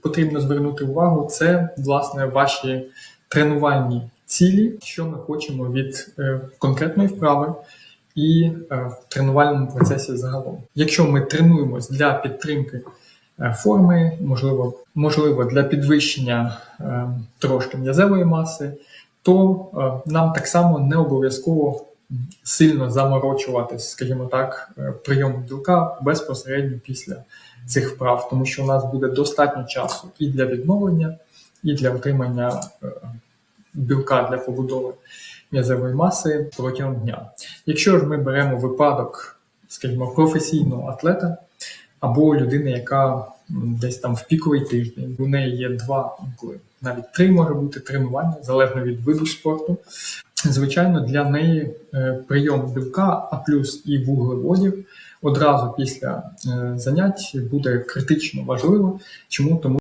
потрібно звернути увагу, це власне ваші тренувальні цілі, що ми хочемо від е, конкретної вправи і е, в тренувальному процесі загалом. Якщо ми тренуємось для підтримки е, форми, можливо, можливо для підвищення трошки м'язевої маси, то нам так само не обов'язково сильно заморочуватись, скажімо так, е, прийом білка безпосередньо після цих вправ, тому що у нас буде достатньо часу і для відновлення, і для отримання е, білка для побудови м'язової маси протягом дня. Якщо ж ми беремо випадок, скажімо, професійного атлета або людини, яка десь там в піковий тиждень, у неї є два, навіть три може бути тренування, залежно від виду спорту. Звичайно, для неї е, прийом білка, а плюс і вуглеводів одразу після е, занять буде критично важливо. Чому? Тому